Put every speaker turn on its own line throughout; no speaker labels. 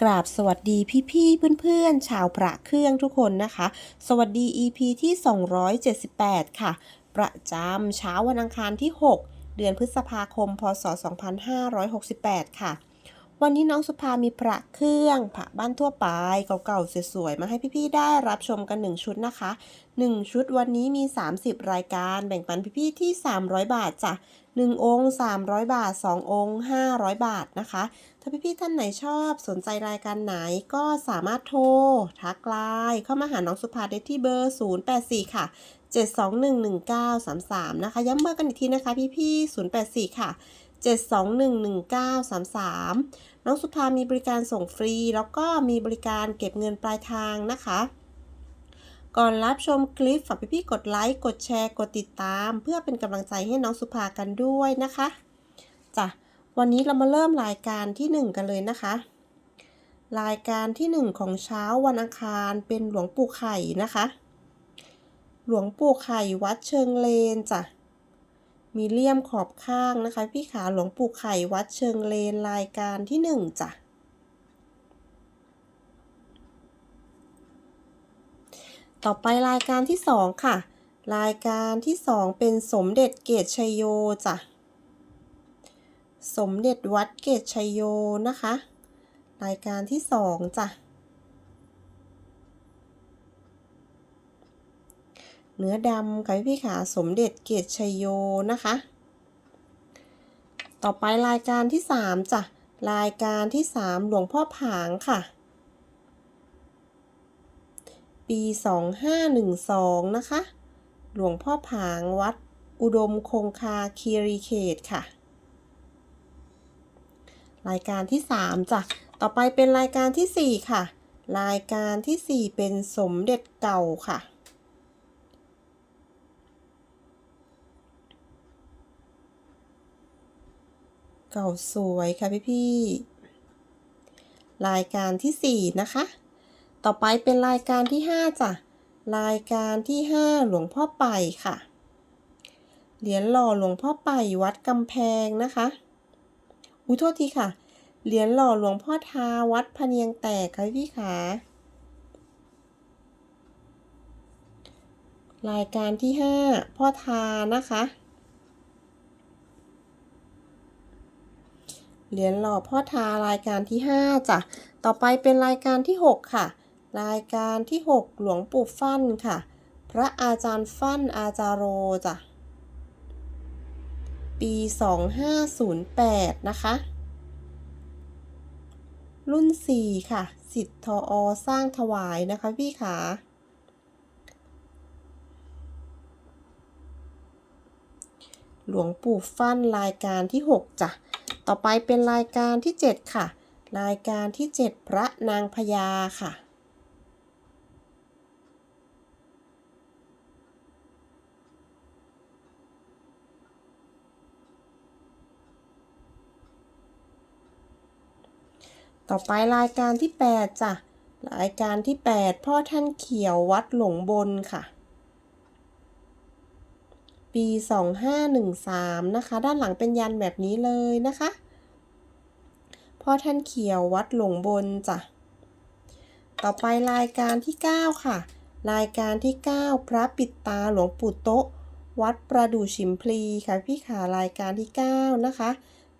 กราบสวัสดีพี่ๆเพื่อนๆ ชาวพระเครื่องทุกคนนะคะ สวัสดี EP ที่ 278 ค่ะ ประจำเช้าวันอังคารที่ 6 เดือนพฤษภาคม พศ 2568 ค่ะ วันนี้น้องสุภามีพระเครื่องพระบ้านทั่วไปเก่าๆสวยๆมาให้พี่ๆได้รับชมกัน 1 ชุดนะคะ 1 ชุดวันนี้มี 30 รายการแบ่งปันพี่ๆที่ 300 บาทจ้ะ1องค์ 300 บาท 2 องค์ 500 บาทนะคะ ถ้าพี่ๆท่านไหนชอบสนใจรายการไหนก็สามารถโทร ทักไลน์เข้ามาหาน้องสุภาได้ที่เบอร์ 084 ค่ะ 7211933 นะคะ ย้ำเบอร์กันอีกทีนะคะพี่ๆ084 ค่ะ 7211933 น้องสุภามีบริการส่งฟรี แล้วก็มีบริการเก็บเงินปลายทางนะคะ ก่อนรับชมคลิปฝากพี่ๆกดไลค์ กดแชร์ กดติดตาม เพื่อเป็นกำลังใจให้น้องสุภากันด้วยนะคะจ้ะวันนี้เรามาเริ่มรายการที่ 1 กันเลยนะคะ รายการที่ 1 ของเช้าวันอังคารเป็นหลวงปู่ไข่นะคะ หลวงปู่ไข่วัดเชิงเลนจ้ะ มีเลี่ยมขอบข้างนะคะ พี่ขาหลวงปู่ไข่วัดเชิงเลนรายการที่หนึ่งจ้ะต่อไปรายการที่สองค่ะ รายการที่สองเป็นสมเด็จเกตชัยโยจ้ะสมเด็จวัดเกตชัยโยนะคะ รายการที่สองจ้ะ เนื้อดำค่ะพี่ขาสมเด็จเกตชัยโยนะคะ ต่อไปรายการที่สามจ้ะรายการที่สามหลวงพ่อผางค่ะ ปีสองห้าหนึ่งสองนะคะ หลวงพ่อผางวัดอุดมคงคาคีรีเขตค่ะ รายการที่สามจ้ะต่อไปเป็นรายการที่สี่ค่ะ รายการที่สี่เป็นสมเด็จเก่าค่ะ เก่าสวยค่ะพี่พี่รายการที่ 4 นะคะ ต่อไปเป็นรายการที่ 5 จ้ะ รายการที่ 5 หลวงพ่อไปค่ะ เหรียญหล่อหลวงพ่อไปวัดกำแพงนะคะ อุ้ยโทษทีค่ะ เหรียญหล่อหลวงพ่อทาวัดพะเนียงแตกค่ะพี่ขารายการที่ 5 พ่อทานะคะ เหรียญหล่อพ่อทารายการที่ 5จ้ะ ต่อไปเป็นรายการที่ 6 ค่ะ รายการที่ 6 หลวงปู่ฟั่นค่ะ พระอาจารย์ฟั่นอาจารโรจ้ะ ปี 2508 นะคะ รุ่น 4 ค่ะ สิทธ์ทออสร้างถวายนะคะพี่ขาหลวงปู่ฟั่นรายการที่ 6จ้ะ ต่อไปเป็นรายการที่ 7 ค่ะ รายการที่ 7 พระนางพญาค่ะต่อไปรายการที่ 8 จ้ะ รายการที่ 8 พ่อท่านเขียววัดหลงบนค่ะ ปี 2513 นะคะ ด้านหลังเป็นยันแบบนี้เลยนะคะพ่อท่านเขียววัดหลงบนจ้ะ ต่อไปรายการที่ 9 ค่ะ รายการที่ 9 พระปิดตาหลวงปู่โต๊ะ วัดประดู่ชิมพลีค่ะพี่ขารายการที่ 9 นะคะ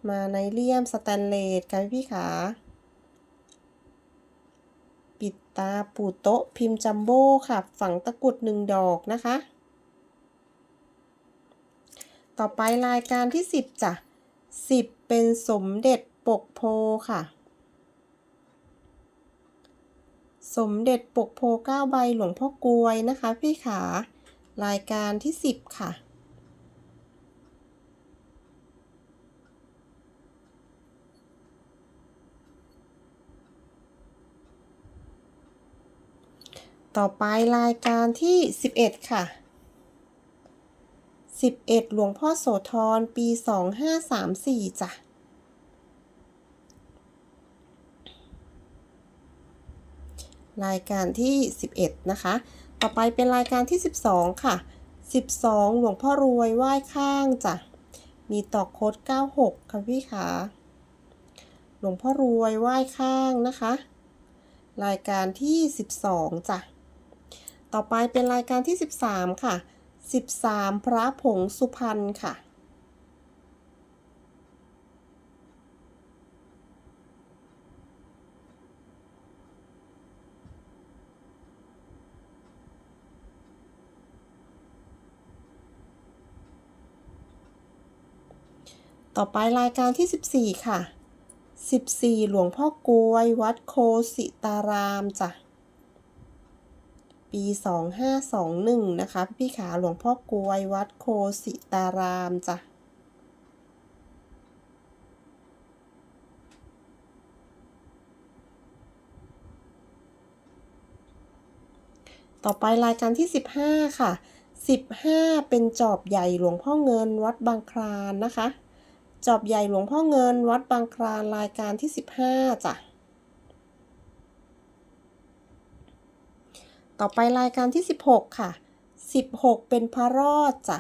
มาในเลี่ยมสแตนเลสค่ะพี่ขา ปิดตาปู่โต๊ะพิมพ์จัมโบ้ค่ะ ฝังตะกรุดหนึ่งดอกนะคะ ต่อไปรายการที่ 10จ้ะ10 เป็นสมเด็จปกโพค่ะ สมเด็จปกโพ9ใบหลวงพ่อกลวยนะคะ พี่ขารายการที่ 10 ค่ะต่อไปรายการที่ 11 ค่ะ 11 หลวงพ่อโสธร ปี 2534 จ้ะ รายการที่ 11 นะคะ ต่อไปเป็นรายการที่ 12 ค่ะ 12 หลวงพ่อรวยไหว้ข้างจ้ะ มีตอกโค้ด 96 ค่ะพี่ขาหลวงพ่อรวยไหว้ข้างนะคะ รายการที่ 12 จ้ะ ต่อไปเป็นรายการที่ 13 ค่ะ 13 พระผงสุพรรณค่ะ ต่อไปรายการที่ 14 ค่ะ 14 หลวงพ่อกลวย วัดโคสิตารามจ้ะ ปี 2521 นะคะ พี่ขาหลวงพ่อกวยวัดโคสิตารามจ้ะต่อไปรายการที่ 15 ค่ะ 15 เป็นจอบใหญ่หลวงพ่อเงินวัดบางคลานนะคะ จอบใหญ่หลวงพ่อเงินวัดบางคลานรายการที่ 15จ้ะ ต่อไปรายการที่ 16 ค่ะ 16 เป็นพระรอดจ้ะ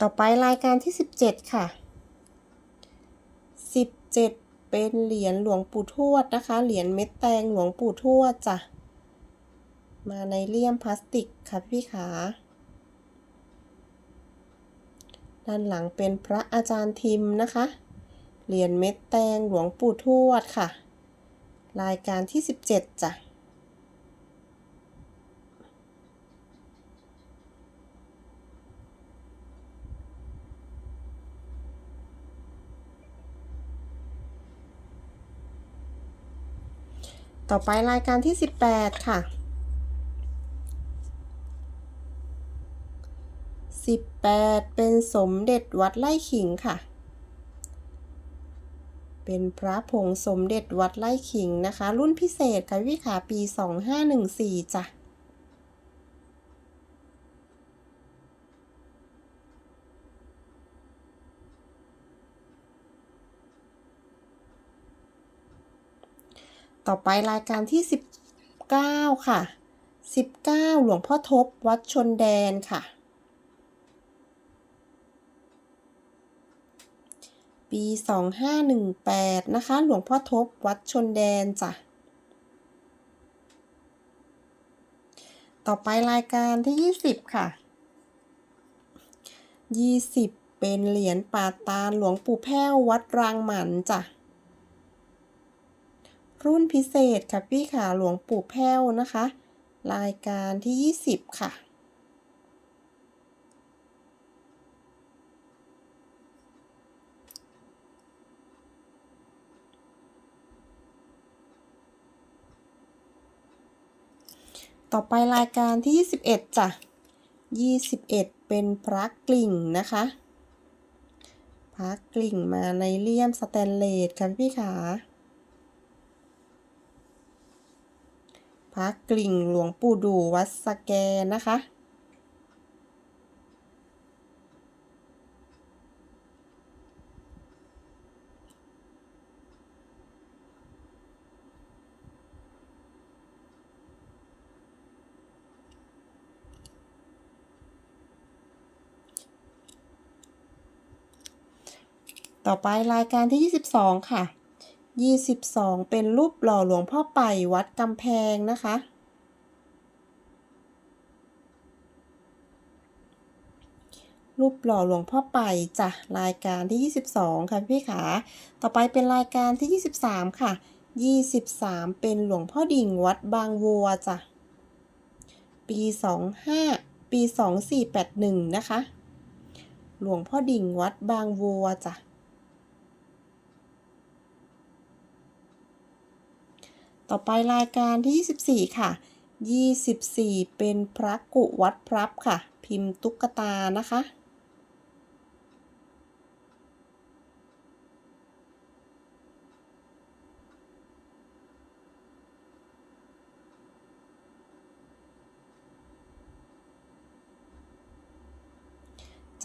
ต่อไปรายการที่ 17 ค่ะ 17 เป็นเหรียญหลวงปู่ทวดนะคะ เหรียญเม็ดแตงหลวงปู่ทวดจ้ะ มาในเลี่ยมพลาสติกค่ะพี่ขา ด้านหลังเป็นพระอาจารย์ทิมนะคะ เหรียญเม็ดแตงหลวงปู่ทวดค่ะ รายการที่ 17จ้ะต่อไปรายการที่ 18 ค่ะ 18 เป็นสมเด็จวัดไร่ขิงค่ะ เป็นพระผงสมเด็จวัดไร่ขิงนะคะ รุ่นพิเศษค่ะพี่ขาปี 2514จ้ะต่อไปรายการที่ 19 ค่ะ 19 หลวงพ่อทบวัดชนแดนค่ะ ปี 2518 นะคะ หลวงพ่อทบวัดชนแดนจ้ะ ต่อไปรายการที่ 20 ค่ะ 20 เป็นเหรียญปาตาหลวงปู่แพ้ววัดรางหมันจ้ะ รุ่นพิเศษค่ะพี่ขาหลวงปู่แพ้วนะคะ รายการที่ 20 ค่ะ ต่อไปรายการที่ 21จ้ะ21 เป็นพระกลิ่งนะคะพระกลิ่งมาในเลี่ยมสแตนเลสค่ะพี่ขาพระกลิ่งหลวงปู่ดูวัดสแกนะคะ ต่อไปรายการที่ 22 ค่ะ 22 เป็นรูปหล่อหลวงพ่อไปวัดกำแพงนะคะ รูปหล่อหลวงพ่อไปจ้ะรายการที่ 22 ค่ะพี่ขาต่อไปเป็นรายการที่ 23 ค่ะ 23 เป็นหลวงพ่อดิ่งวัดบางวัวจ้ะปี 25 ปี 2481 นะคะ หลวงพ่อดิ่งวัดบางวัวจ้ะ ต่อไปรายการที่ 24 ค่ะ 24 เป็นพระกุวัดพรับค่ะ พิมพ์ตุ๊กตานะคะ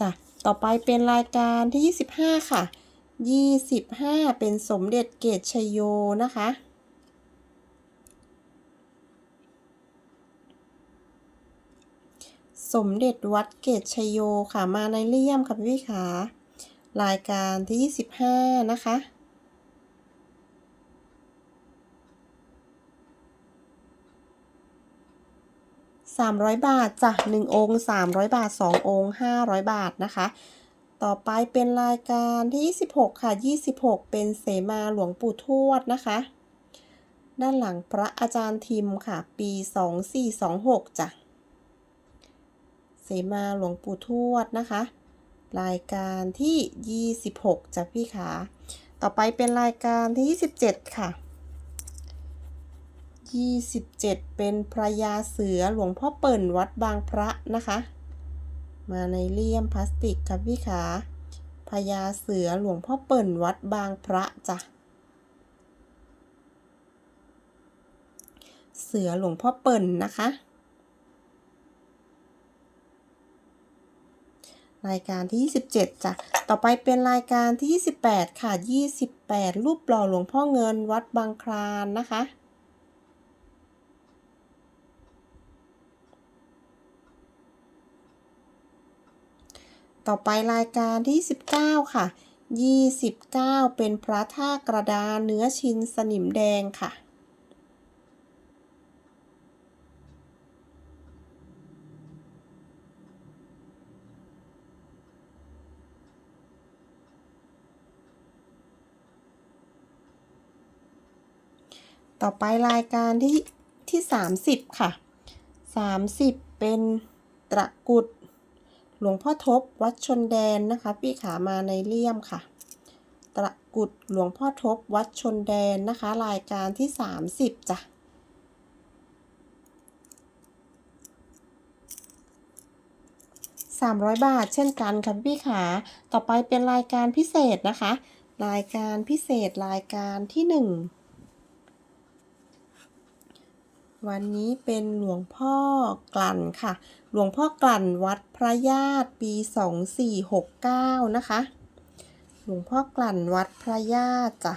จ้ะต่อไปเป็นรายการที่ 25 ค่ะ 25 เป็นสมเด็จเกตชยโยนะคะ สมเด็จวัดเกตชยโยค่ะมาในเลี่ยมค่ะพี่ๆค่ะรายการที่ 25 นะคะ300บาทจ้ะ1องค์300บาท2ององค์500บาทนะคะ ต่อไปเป็นรายการที่26ค่ะ26เป็นเสมาหลวงปู่ทวดนะคะ ด้านหลังพระอาจารย์ทิมค่ะ ปี2426จ้ะ เสมาหลวงปู่ทวดนะคะ รายการที่ 26จ้ะพี่ขาต่อไปเป็นรายการที่ 27 ค่ะ 27 เป็นพระยาเสือหลวงพ่อเปิ่นวัดบางพระนะคะ มาในเลี่ยมพลาสติกครับพี่ขาพญาเสือหลวงพ่อเปิ่นวัดบางพระจ้ะเสือหลวงพ่อเปิ่นนะคะ รายการที่ 27จ้ะต่อไปเป็นรายการที่ 28 ค่ะ 28 รูปหล่อหลวงพ่อเงินวัดบางคลานนะคะต่อไปรายการที่ 19 ค่ะ 29 เป็นพระท่ากระดานเนื้อชิ้นสนิมแดงค่ะ ต่อไปรายการที่ที่ 30 ค่ะ 30 เป็นตะกุด หลวงพ่อทบวัดชนแดนนะคะ พี่ขามาในเลี่ยมค่ะตะกุดหลวงพ่อทบวัดชนแดนนะคะ รายการที่ 30จ้ะ300 บาทเช่นกันค่ะพี่ขาต่อไปเป็นรายการพิเศษนะคะ รายการพิเศษรายการที่ 1 วันนี้เป็นหลวงพ่อกลั่นค่ะ หลวงพ่อกลั่นวัดพระญาติปี 2469 นะคะ หลวงพ่อกลั่นวัดพระญาติจ้ะ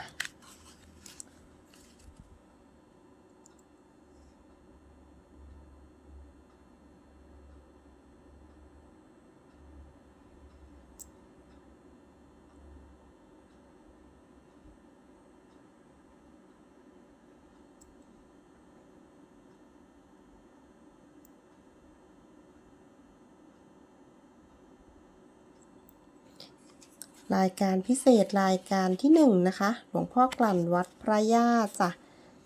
รายการพิเศษรายการที่หนึ่งนะคะหลวงพ่อกลั่นวัดพระญาติจ้ะ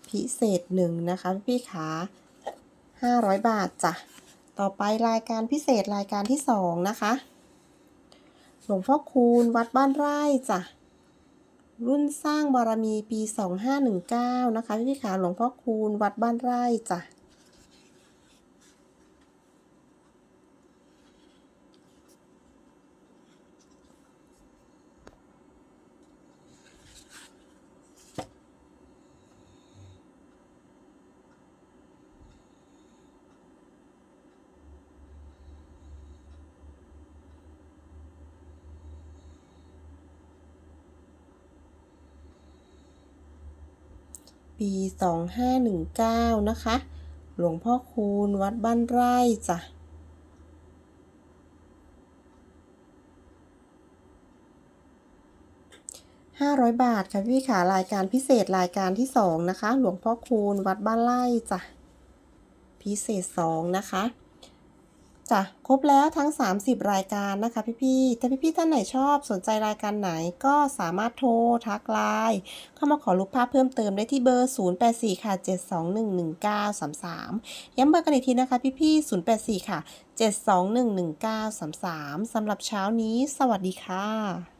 พิเศษหนึ่งนะคะพี่ขาห้าร้อยบาทจ้ะต่อไปรายการพิเศษรายการที่สองนะคะหลวงพ่อคูณวัดบ้านไร่จ้ะรุ่นสร้างบารมีปี 2519 นะคะพี่ขาหลวงพ่อคูณวัดบ้านไร่จ้ะ ปี 2519 นะคะ หลวงพ่อคูณวัดบ้านไร่จ้ะ500 บาทค่ะพี่ขารายการพิเศษรายการที่ 2 นะคะ หลวงพ่อคูณวัดบ้านไร่จ้ะ พิเศษ 2 นะคะ จ้ะครบแล้วทั้ง 30 รายการนะคะพี่ๆถ้าพี่ๆท่านไหนชอบสนใจรายการไหนก็สามารถโทรทักไลน์เข้ามาขอรูปภาพเพิ่มเติมได้ที่เบอร์ 084 ค่ะ 7211933 ย้ำเบอร์กันอีกทีนะคะพี่ๆ084 ค่ะ 7211933 สำหรับเช้านี้ สวัสดีค่ะ